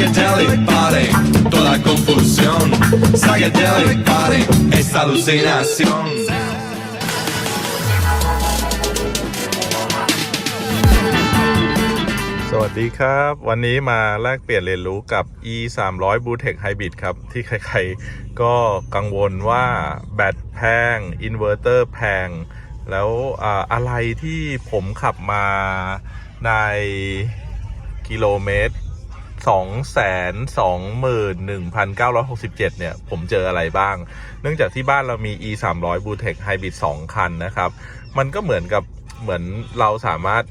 Psychedelic body, toda confusión. Psychedelic body, es alucinación. สวัสดีครับ วันนี้มาแลกเปลี่ยนเรียนรู้กับ e 3 0 0 b l u e t e c h Hybrid ครับ ที่ใครๆ ก็กังวลว่าแบตแพง อินเวอร์เตอร์แพง แล้วอะไรที่ผมขับมาในกิโลเมตร 221,967เนี่ย ผมเจออะไรบ้าง เนื่องจากที่บ้านเรามี e 3 0 0 b l u e t e c h Hybrid 2คันนะครับ มันก็เหมือนกับเหมือนเราสามารถ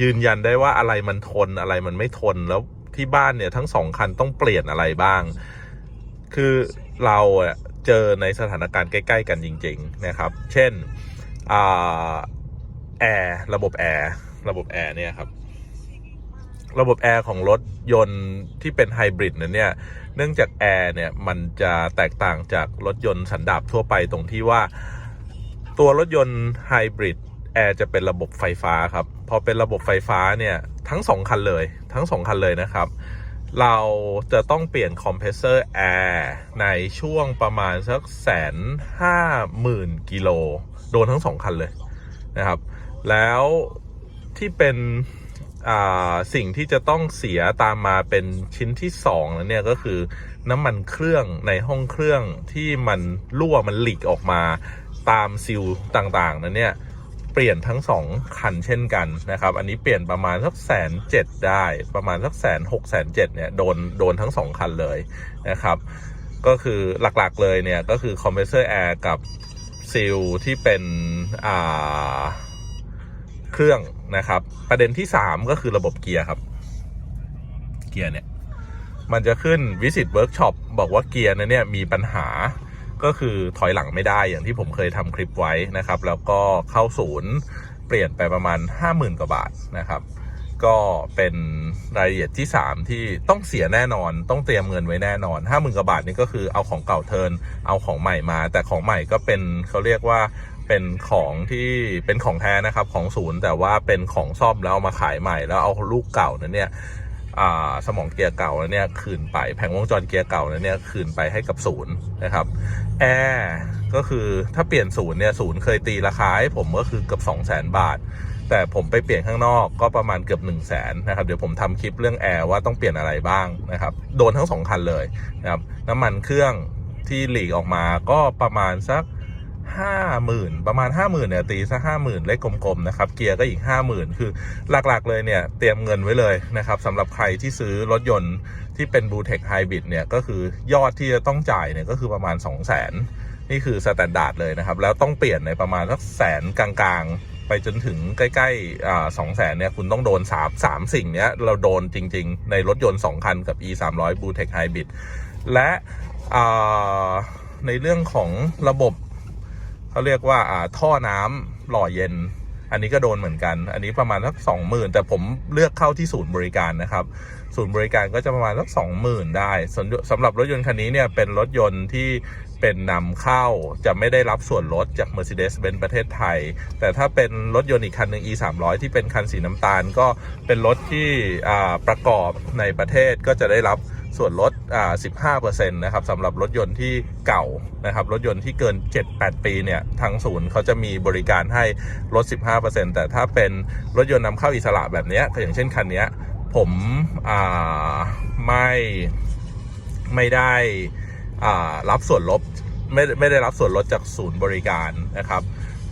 ยืนยันได้ว่าอะไรมันทนอะไรมันไม่ทนแล้วที่บ้านเนี่ยทั้งสองคันต้องเปลี่ยนอะไรบ้าง คือเราเจอในสถานการณ์ใกล้ ๆ กันจริง ๆ นะครับ เช่นอแอร์ระบบแอร์ระบบแอร์เนี่ยครับ ระบบแอร์ของรถยนต์ที่เป็นไฮบริดนั้นเนี่ย เนื่องจากแอร์เนี่ยมันจะแตกต่างจากรถยนต์สันดาปทั่วไปตรงที่ว่า ตัวรถยนต์ไฮบริดแอร์จะเป็นระบบไฟฟ้าครับ พอเป็นระบบไฟฟ้าเนี่ยทั้งสองคันเลยทั้งสองคันเลยนะครับ เราจะต้องเปลี่ยนคอมเพรสเซอร์แอร์ในช่วงประมาณสักแสนห้าหมื่นกิโลโดนทั้งสองคันเลยนะครับ แล้วที่เป็น สิ่งที่จะต้องเสียตามมาเป็นชิ้นที่สองแล้วเนี่ยก็คือน้ำมันเครื่องในห้องเครื่องที่มันรั่วมันหลีกออกมาตามซิลต่างๆนั้นเนี่ยเปลี่ยนทั้งสองคันเช่นกันนะครับ อันนี้เปลี่ยนประมาณสักแสนเจ็ดได้ประมาณสักแสนหกแสนเจ็ดเนี่ยโดนโดนทั้งสองคันเลยนะครับ ก็คือหลักๆเลยเนี่ยก็คือคอมเพรสเซอร์แอร์กับซิลที่เป็นอ่าเครื่อง นะครับ ประเด็นที่ 3 ก็คือระบบเกียร์ครับ เกียร์เนี่ย มันจะขึ้นวิสิตเวิร์กช็อปบอกว่าเกียร์นั้นเนี่ยมีปัญหาก็คือถอยหลังไม่ได้อย่างที่ผมเคยทำคลิปไว้นะครับ แล้วก็เข้าศูนย์เปลี่ยนไปประมาณ 50,000 กว่าบาทนะครับ ก็เป็นรายละเอียดที่ 3 ที่ต้องเสียแน่นอนต้องเตรียมเงินไว้แน่นอน 50,000 กว่าบาทนี่ก็คือเอาของเก่าเทินเอาของใหม่มา แต่ของใหม่ก็เป็นเขาเรียกว่า เป็นของที่เป็นของแท้นะครับของศูนย์แต่ว่าเป็นของซ่อมแล้วเอามาขายใหม่แล้วเอาลูกเก่านั้นเนี่ยสมองเกียร์เก่านั้นเนี่ยคืนไปแผงวงจรเกียร์เก่านั้นเนี่ยคืนไปให้กับศูนย์นะครับแอร์ก็คือถ้าเปลี่ยนศูนย์เนี่ยศูนย์เคยตีราคาให้ผมก็คือเกือบ2 0 0 0 0 0 บาท แต่ผมไปเปลี่ยนข้างนอกก็ประมาณเกือบ 1 0 0 0 0แสนนะครับเดี๋ยวผมทำคลิปเรื่องแอร์ว่าต้องเปลี่ยนอะไรบ้างนะครับโดนทั้งสองคันเลยนะครับน้ำมันเครื่องที่หลีกออกมาก็ประมาณสัก ห้าหมื่นประมาณห้าหมื่นเนี่ยตีสักห้าหมื่นเลขกลมๆนะครับเกียร์ก็อีกห้าหมื่นคือหลักๆเลยเนี่ยเตรียมเงินไว้เลยนะครับสำหรับใครที่ซื้อรถยนต์ที่เป็นบูเทคไฮบริดเนี่ยก็คือยอดที่จะต้องจ่ายเนี่ยก็คือประมาณ2 0 0 0 0นนี่คือสแตนดาร์ดเลยนะครับ แล้วต้องเปลี่ยนในประมาณสักแสนกลางๆ ไปจนถึงใกล้ๆอสองแสนเนี่ยคุณต้องโดนสามสามสิ่งเนี้ยเราโดนจริงๆ ในรถยนต์2คันกับ e 3 0 0 b l u e t e c h Hybrid และในเรื่องของระบบ เขาเรียกว่าอ่าท่อน้ำหล่อเย็น อันนี้ก็โดนเหมือนกัน อันนี้ประมาณสักสองหมื่นแต่ผมเลือกเข้าที่ศูนย์บริการนะครับ ศูนย์บริการก็จะประมาณสักสองหมื่นได้สำหรับรถยนต์คันนี้เนี่ยเป็นรถยนต์ที่เป็นนำเข้าจะไม่ได้รับส่วนลดจาก Mercedes-Benz ประเทศไทย แต่ถ้าเป็นรถยนต์อีกคันหนึ่ง e 3 0 0ที่เป็นคันสีน้ำตาล ก็เป็นรถที่ประกอบในประเทศก็จะได้รับ ส่วนลดอ่า15%นะครับสำหรับรถยนต์ที่เก่านะครับ รถยนต์ที่เกิน 7-8 ปีเนี่ย ทางศูนย์เขาจะมีบริการให้ลด 15%แต่ถ้าเป็นรถยนต์นำเข้าอิสระแบบนี้อย่างเช่นคันนี้ผมอ่าไม่ไม่ได้อ่ารับส่วนลดไม่ไม่ได้รับส่วนลดจากศูนย์บริการนะครับ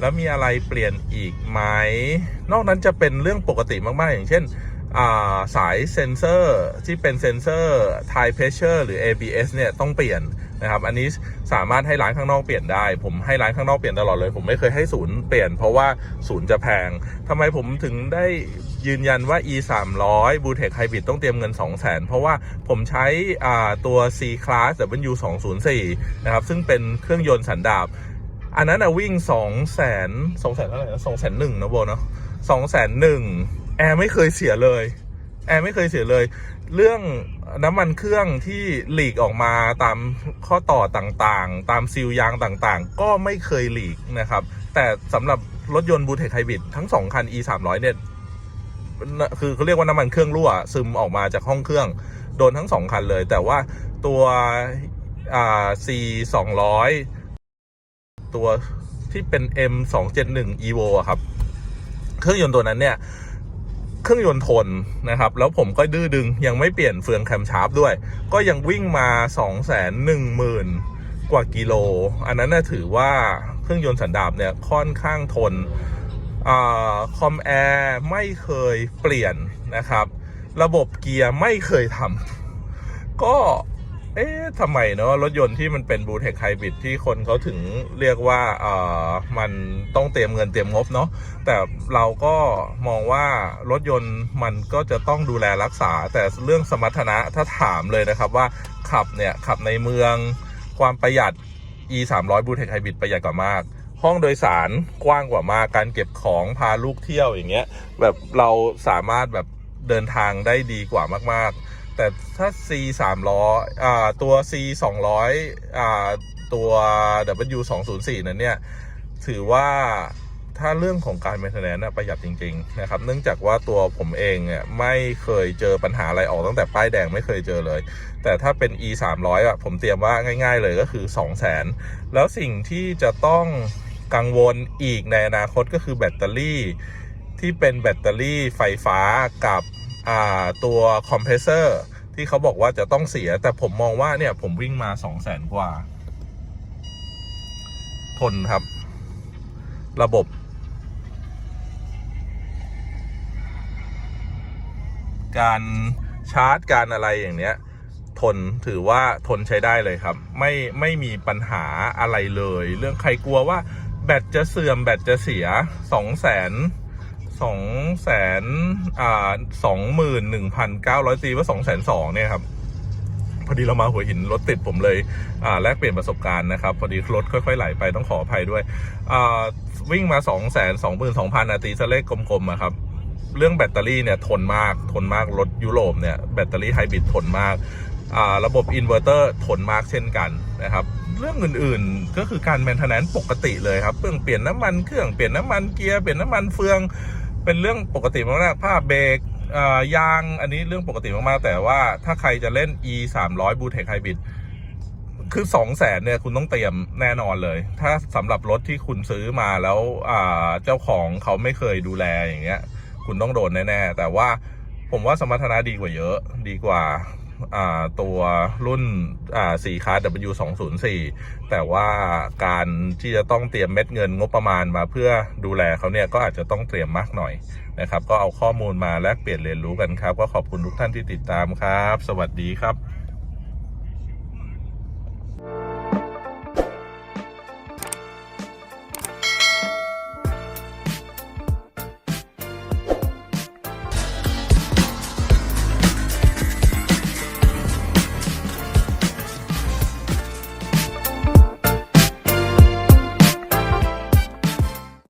แล้วมีอะไรเปลี่ยนอีกไหม นอกนั้นจะเป็นเรื่องปกติมาก ๆ อย่างเช่น สายเซนเซอร์ที่เป็นเซนเซอร์ Tire Pressure หรือ ABS เนี่ยต้องเปลี่ยนนะครับอันนี้สามารถให้ร้านข้างนอกเปลี่ยนได้ ผมให้ร้านข้างนอกเปลี่ยนตลอดเลย ผมไม่เคยให้ศูนย์เปลี่ยนเพราะว่าศูนย์จะแพงทำไมผมถึงได้ยืนยันว่า e 3 0 0 b u t e c h Hybrid ต้องเตรียมเงิน 2 0 0 0 0 0 เพราะว่าผมใช้อ่าตัว C Class W 2 0 4นะครับซึ่งเป็นเครื่องยนต์สันดาปอันนั้นอะวิ่งสองแสนสองแสนเท่าไหร่นะสองแสนหนึ่งนะโบเนาะสองแสนหนึ่ง แอร์ไม่เคยเสียเลย แอร์ไม่เคยเสียเลย เรื่องน้ำมันเครื่องที่หลีกออกมาตามข้อต่อต่างๆ ตามซีลยางต่างๆ ก็ไม่เคยหลีกนะครับ แต่สำหรับรถยนต์บูเทคไฮบริดทั้งสองคัน e 3 0 0เนี่ยคือเขาเรียกว่าน้ำมันเครื่องรั่ว ซึมออกมาจากห้องเครื่อง โดนทั้งสองคันเลย แต่ว่าตัวอ่า C 200ตัวที่เป็น M 2 7 1 Evo อะครับ เครื่องยนต์ตัวนั้นเนี่ย เครื่องยนต์ทนนะครับ แล้วผมก็ดื้อดึงยังไม่เปลี่ยนเฟืองแคมชาร์ปด้วย ก็ยังวิ่งมา 2 1 0 0 0 0 กว่ากิโล อันนั้นน่ะถือว่าเครื่องยนต์สันดาปเนี่ยค่อนข้างทนอคอมแอร์ไม่เคยเปลี่ยนนะครับ ระบบเกียร์ไม่เคยทำก็ เอ๊ะทำไมเนาะรถยนต์ที่มันเป็นบูเทคไฮบริดที่คนเขาถึงเรียกว่าเอ่อมันต้องเตรียมเงินเตรียมงบเนาะแต่เราก็มองว่ารถยนต์มันก็จะต้องดูแลรักษา แต่เรื่องสมรรถนะถ้าถามเลยนะครับว่าขับเนี่ยขับในเมืองความประหยัด e 3 0 0บูเทคไฮบริดประหยัดกว่ามาก ห้องโดยสารกว้างกว่ามากการเก็บของพาลูกเที่ยวอย่างเงี้ยแบบเราสามารถแบบเดินทางได้ดีกว่ามากๆ แต่ถ้า C 3 0 0อ่าตัว C 200อ่าตัว W 2 0 4นั้นเนี่ย ถือว่าถ้าเรื่องของการ maintenance นะประหยัดจริง ๆ นะครับ เนื่องจากว่าตัวผมเองเนี่ยไม่เคยเจอปัญหาอะไรออกตั้งแต่ป้ายแดงไม่เคยเจอเลย แต่ถ้าเป็น e 3 0 0อะผมเตรียมว่าง่าย ๆ เลยก็คือ 2 0 0 0 0 0 แล้วสิ่งที่จะต้องกังวลอีกในอนาคตก็คือแบตเตอรี่ที่เป็นแบตเตอรี่ไฟฟ้ากับ ตัวคอมเพรสเซอร์ที่เขาบอกว่าจะต้องเสีย แต่ผมมองว่าเนี่ยผมวิ่งมา2 0 0 0 0 0กว่า ทนครับ ระบบ การชาร์จการอะไรอย่างเนี้ย ทนถือว่าทนใช้ได้เลยครับ ไม่ไม่มีปัญหาอะไรเลย เรื่องใครกลัวว่าแบตจะเสื่อมแบตจะเสียสองแสน สองแสนอ่าสองหมื่นหนึ่งพันเก้าร้อยตีว่าสองแสนสองเนี่ยครับพอดีเรามาหัวหินรถติดผมเลยอ่าแลกเปลี่ยนประสบการณ์นะครับพอดีรถค่อยๆไหลไปต้องขออภัยด้วยอ่าวิ่งมา2 2 2 2 0 0 0นาทีสเลขกลมๆอะครับเรื่องแบตเตอรี่เนี่ยทนมากทนมากรถยุโรปเนี่ยแบตเตอรี่ไฮบริดทนมากอ่าระบบอินเวอร์เตอร์ทนมากเช่นกันนะครับเรื่องอื่นๆก็คือการแมนเทนแนนปกติเลยครับเรื่องเปลี่ยนน้ำมันเครื่องเปลี่ยนน้ำมันเกียร์เปลี่ยนน้ำมันเฟือง เป็นเรื่องปกติมากๆผ้าเบรกยางอันนี้เรื่องปกติมากๆ แต่ว่าถ้าใครจะเล่น e 3 0 0 b u t e c Hybrid คือ2 0 0แสนเนี่ยคุณต้องเตรียมแน่นอนเลย ถ้าสำหรับรถที่คุณซื้อมาแล้วเจ้าของเขาไม่เคยดูแลอย่างเงี้ย คุณต้องโดนแน่ๆ แต่ว่าผมว่าสมรรถนะดีกว่าเยอะ ดีกว่า ตัวรุ่นสี่คาร์ W 2 0 4 แต่ว่าการที่จะต้องเตรียมเม็ดเงินงบประมาณมาเพื่อดูแลเขาเนี่ยก็อาจจะต้องเตรียมมากหน่อยนะครับ ก็เอาข้อมูลมาแลกเปลี่ยนเรียนรู้กันครับ ก็ขอบคุณทุกท่านที่ติดตามครับ สวัสดีครับ